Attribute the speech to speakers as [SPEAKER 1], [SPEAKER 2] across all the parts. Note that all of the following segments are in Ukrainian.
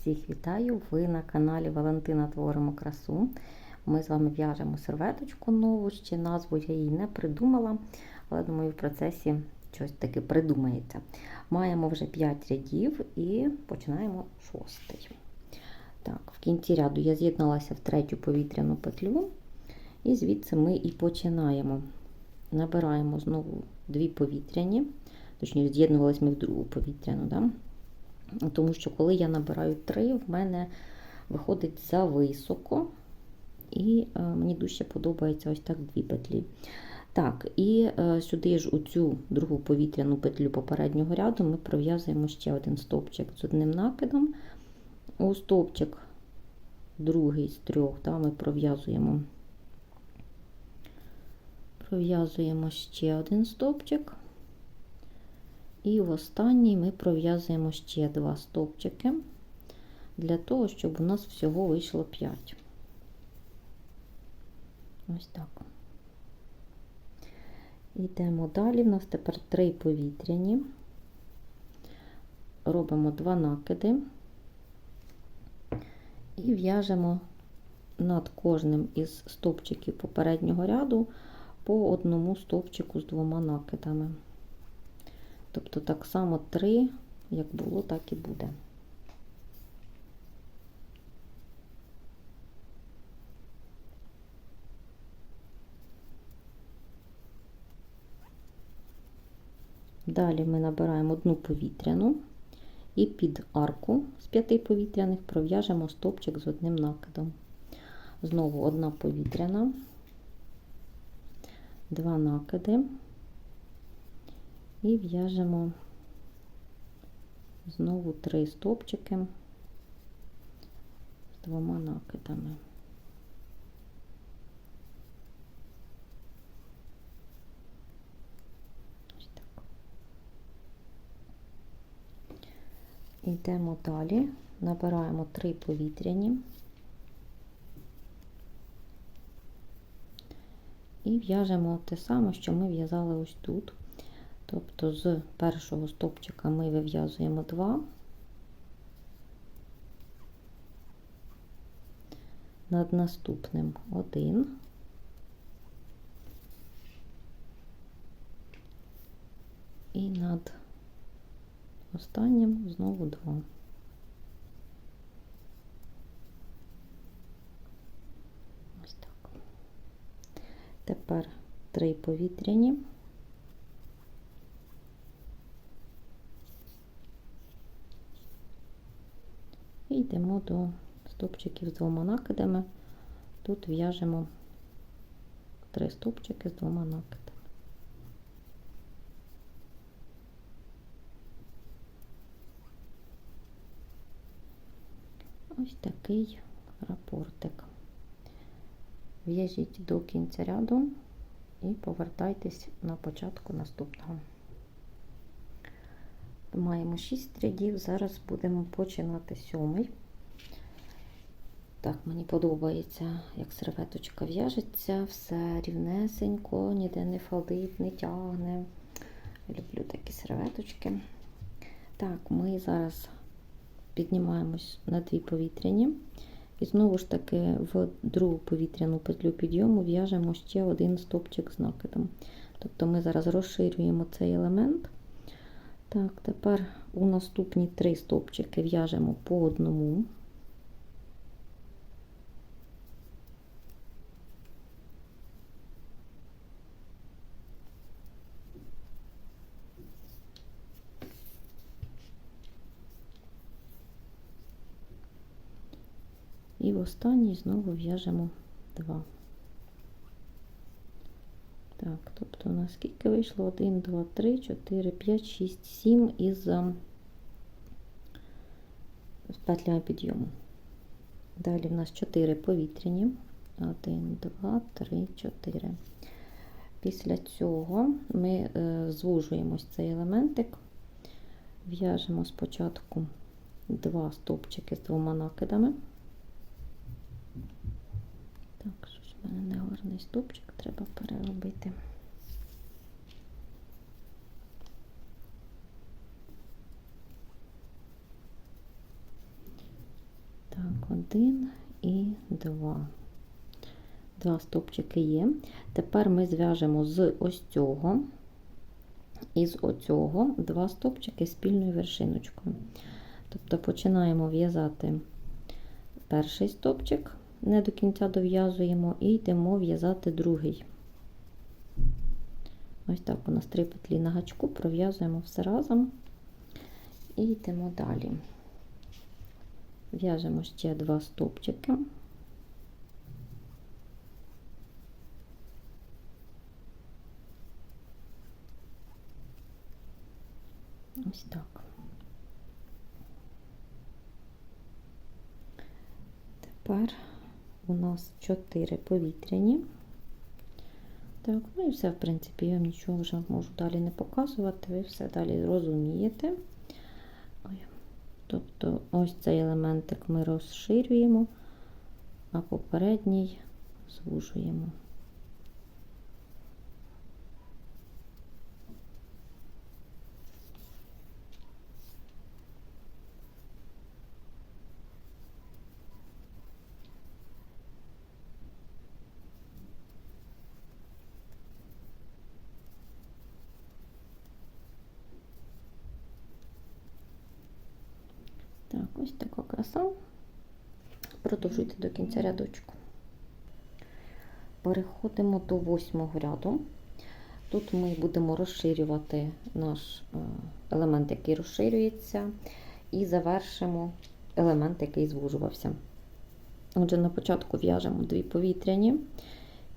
[SPEAKER 1] Всіх вітаю! Ви на каналі Валентина Творимо красу. Ми з вами в'яжемо серветочку нову, ще назву я її не придумала, але думаю, в процесі щось таки придумається. Маємо вже 5 рядів і починаємо шостий. Так, В кінці ряду я з'єдналася в третю повітряну петлю, і звідси ми і починаємо. Набираємо знову дві повітряні, точніше, з'єднувалися ми в другу повітряну. Да? Тому що, коли я набираю три, в мене виходить за високо, і е, мені дуже подобається ось так дві петлі. Так, і е, сюди ж у цю другу повітряну петлю попереднього ряду ми пров'язуємо ще один стовпчик з одним накидом. У стовпчик другий з трьох да, ми пров'язуємо пров'язуємо ще один стовпчик. І в останній ми пров'язуємо ще два стовпчики для того, щоб у нас всього вийшло 5. Ось так. Йдемо далі. У нас тепер три повітряні. Робимо два накиди і в'яжемо над кожним із стовпчиків попереднього ряду по одному стовпчику з двома накидами. Тобто так само три, як було, так і буде. Далі ми набираємо одну повітряну і під арку з п'яти повітряних пров'яжемо стовпчик з одним накидом. Знову одна повітряна, два накиди і в'яжемо знову три стовпчики з двома накидами. Йдемо далі, набираємо три повітряні і в'яжемо те саме, що ми в'язали ось тут. Тобто з першого стопчика ми вив'язуємо два, над наступним один, і над останнім знову два. Ось так. Тепер три повітряні. І йдемо до стопчиків з двома накидами. Тут в'яжемо три стопчики з двома накидами. Ось такий рапортик. В'яжіть до кінця ряду і повертайтесь на початку наступного. Маємо 6 рядів, зараз будемо починати сьомий. Так, мені подобається, як серветочка в'яжеться, все рівнесенько, ніде не фалдить, не тягне. Люблю такі серветочки. Так, ми зараз піднімаємось на дві повітряні. І знову ж таки в другу повітряну петлю підйому в'яжемо ще один стопчик з накидом. Тобто ми зараз розширюємо цей елемент. Так, тепер у наступні три стовпчики в'яжемо по одному. І в останній знову в'яжемо два. Так, нас скільки вийшло? 1, 2, 3, 4, 5, 6, 7 із з петлями підйому. Далі в нас 4 повітряні. 1, 2, 3, 4. Після цього ми е, звужуємо цей елементик, в'яжемо спочатку два стовпчики з двома накидами. Так, що ж в мене не гарний стовпчик, треба переробити. Один і два. Два стовпчики є. Тепер ми зв'яжемо з ось цього і з оцього два стовпчики спільною вершиночкою. Тобто починаємо в'язати перший стовпчик, не до кінця дов'язуємо, і йдемо в'язати другий. Ось так у нас три петлі на гачку, пров'язуємо все разом і йдемо далі. В'яжемо ще два стовпчики. Ось так. Тепер у нас 4 повітряні. Так, ну і все, в принципі, я вам нічого вже можу далі не показувати, ви все далі розумієте. Тобто ось цей елементик ми розширюємо, а попередній звужуємо. Так, ось така краса. Продовжуйте до кінця рядочку. Переходимо до восьмого ряду. Тут ми будемо розширювати наш е, елемент, який розширюється, і завершимо елемент, який звужувався. Отже, на початку в'яжемо дві повітряні,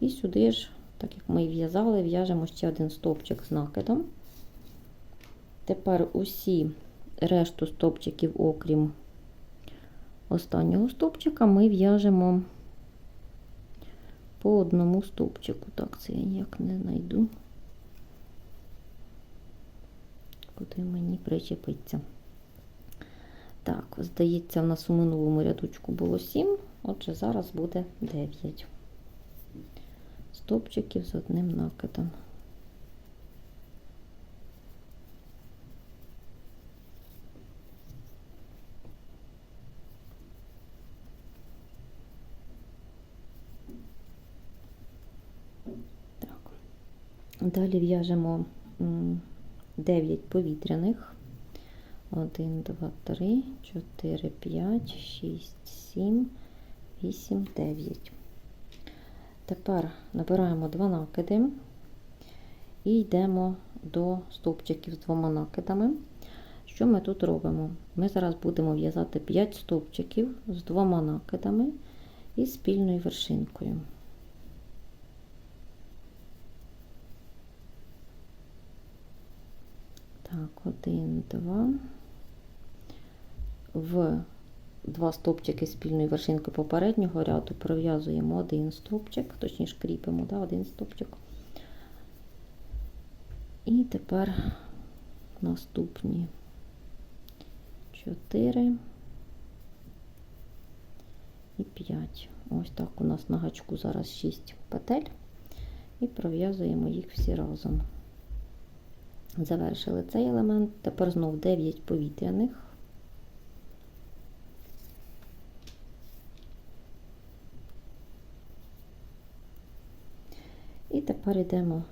[SPEAKER 1] і сюди ж, так як ми в'язали, в'яжемо ще один стовпчик з накидом. Тепер усі решту стовпчиків, окрім останнього стовпчика, ми в'яжемо по одному стовпчику. Так, це я ніяк не знайду, куди мені причепиться. Так, здається, в нас у минулому рядочку було 7, отже, зараз буде 9 стовпчиків з одним накидом. Так. Далі в'яжемо 9 повітряних. 1, 2, 3, 4, 5, 6, 7, 8, 9. Тепер набираємо два накиди і йдемо до стовпчиків з двома накидами. Що ми тут робимо? Ми зараз будемо в'язати 5 стовпчиків з двома накидами і спільною вершинкою. Так, один, два. В два стовпчики спільної вершинки попереднього ряду пров'язуємо один стовпчик, точніше кріпимо да, один стовпчик. І тепер наступні 4 і 5. Ось так у нас на гачку зараз 6 петель, і пров'язуємо їх всі разом. Завершили цей елемент, тепер знов 9 повітряних. І тепер йдемо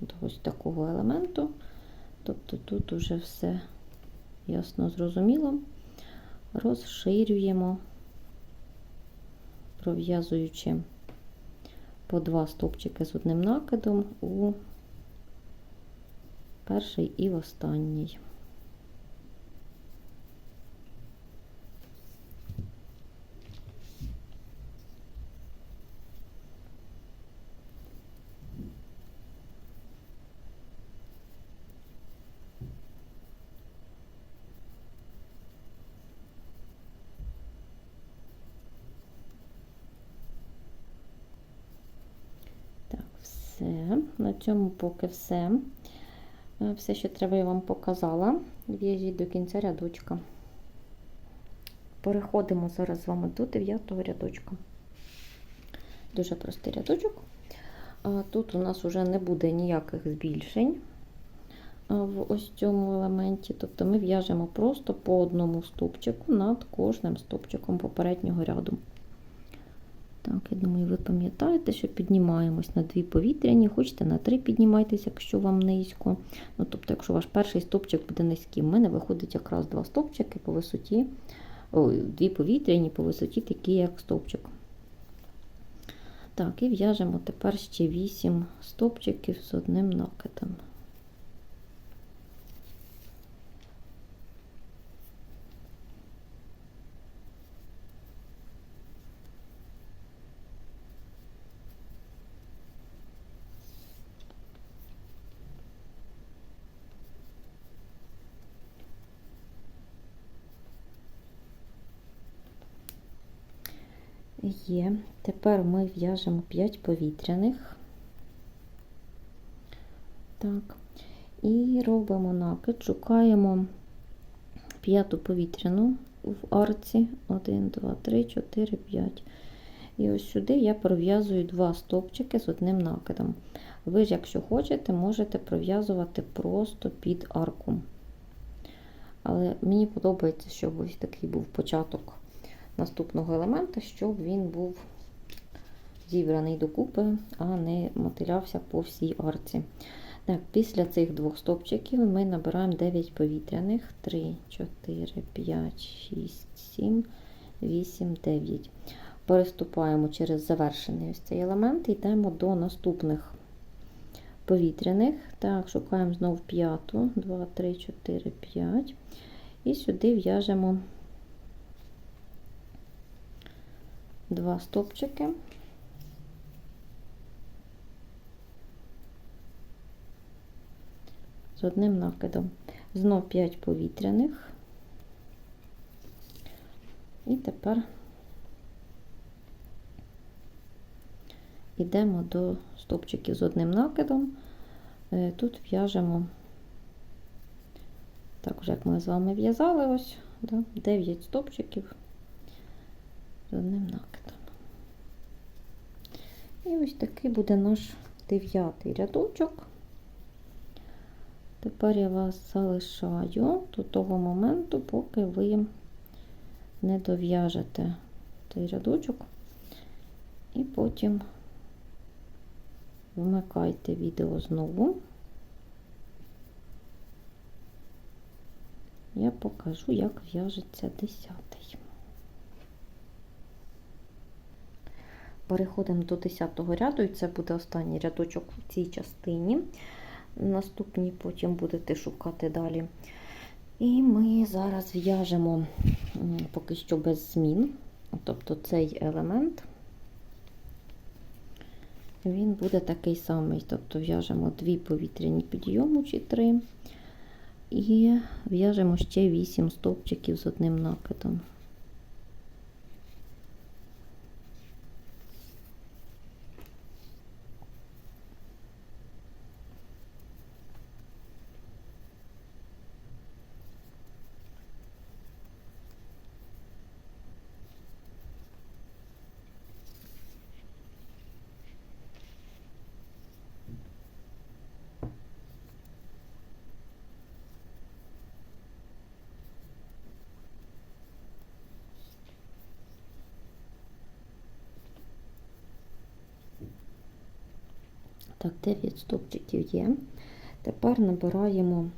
[SPEAKER 1] до ось такого елементу, тобто тут уже все ясно зрозуміло, розширюємо, пров'язуючи по два стовпчики з одним накидом у перший і останній. Все. На цьому поки все. Е, Все, що треба, я вам показала. В'яжіть до кінця рядочка. Переходимо зараз з вами до 9 рядочка. Дуже простий рядочок. Тут у нас вже не буде ніяких збільшень. в ось цьому елементі. Тобто ми в'яжемо просто по одному стовпчику над кожним стовпчиком попереднього ряду. Так, я думаю, ви пам'ятаєте, що піднімаємось на дві повітряні, хочете на три піднімайтесь, якщо вам низько. Ну, тобто, якщо ваш перший стовпчик буде низький, в мене виходить якраз два стовпчики по висоті, ой, дві повітряні по висоті, такі як стовпчик. Так, і в'яжемо тепер ще 8 стовпчиків з одним накидом. Є. Тепер ми в'яжемо 5 повітряних. Так. І робимо накид, шукаємо п'яту повітряну в арці. 1, 2, 3, 4, 5. І ось сюди я пров'язую два стовпчики з одним накидом. Ви ж, якщо хочете, можете пров'язувати просто під арку. Але мені подобається, щоб ось такий був початок наступного елемента, щоб він був зібраний докупи, а не мотилявся по всій арці. Так, Після цих двох стопчиків ми набираємо 9 повітряних: 3, 4, 5, 6, 7, 8, 9. Переступаємо через завершений ось цей елемент і йдемо до наступних повітряних. Так, шукаємо знову п'яту, 2, 3, 4, 5. І сюди в'яжемо два стопчики. З одним накидом. Знов 5 повітряних. І тепер йдемо до стопчиків з одним накидом. Е, Тут в'яжемо, так як ми з вами в'язали, ось да, 9 стопчиків з одним накидом. І ось такий буде наш дев'ятий рядочок. Тепер я вас залишаю до того моменту, поки ви не дов'яжете цей рядочок, і потім вмикайте відео знову. Я покажу, як в'яжеться десятий. Переходимо до 10 ряду, і це буде останній рядочок в цій частині. Наступні потім будете шукати далі. І ми зараз в'яжемо поки що без змін. Тобто цей елемент, він буде такий самий. Тобто в'яжемо дві повітряні підйому чи три. І в'яжемо ще 8 стовпчиків з одним накидом. Так, 9 стовпчиків є. Тепер набираємо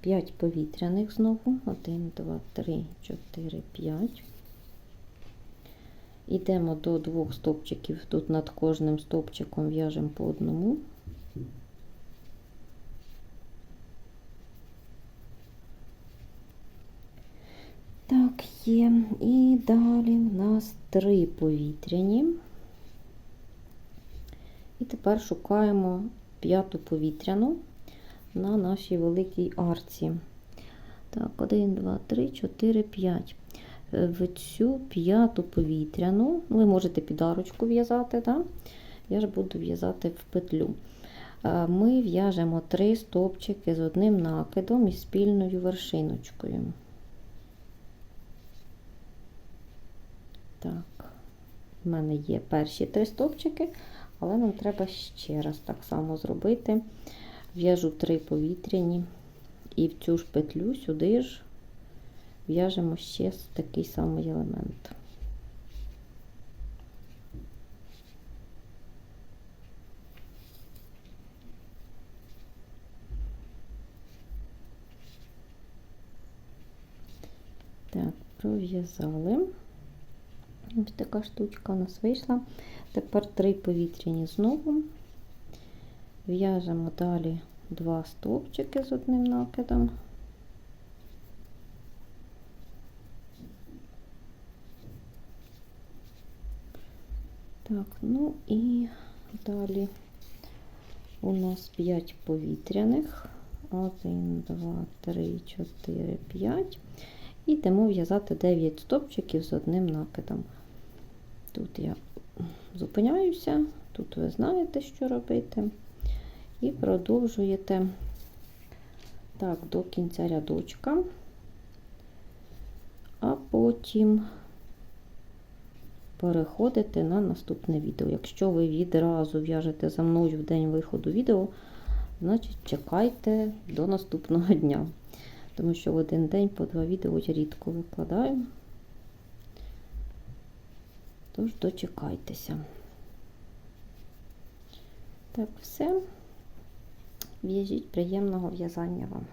[SPEAKER 1] 5 повітряних знову. 1, 2, 3, 4, 5. Йдемо до двох стовпчиків. Тут над кожним стовпчиком в'яжемо по одному. Так, є. І далі в нас три повітряні. І тепер шукаємо п'яту повітряну на нашій великій арці. Так, 1, 2, 3, 4, 5. В цю п'яту повітряну, ви можете під арочку в'язати, так? я ж буду в'язати в петлю. Ми в'яжемо три стовпчики з одним накидом і спільною вершиночкою. Так, в мене є перші три стовпчики, але нам треба ще раз так само зробити. В'яжу три повітряні І в цю ж петлю сюди ж в'яжемо ще такий самий елемент. Так, пров'язали. Ось така штучка у нас вийшла. Тепер три повітряні знову. В'яжемо далі два стовпчики з одним накидом. Так, ну і далі у нас 5 повітряних. 1, 2, 3, 4, 5. І йдемо в'язати 9 стовпчиків з одним накидом. Тут я зупиняюся, тут ви знаєте, що робити. І продовжуєте так, до кінця рядочка, а потім переходите на наступне відео. Якщо ви відразу в'яжете за мною в день виходу відео, значить чекайте до наступного дня. Тому що в один день по два відео я рідко викладаю. Тож дочекайтеся. Так, все. В'яжіть приємного в'язання вам.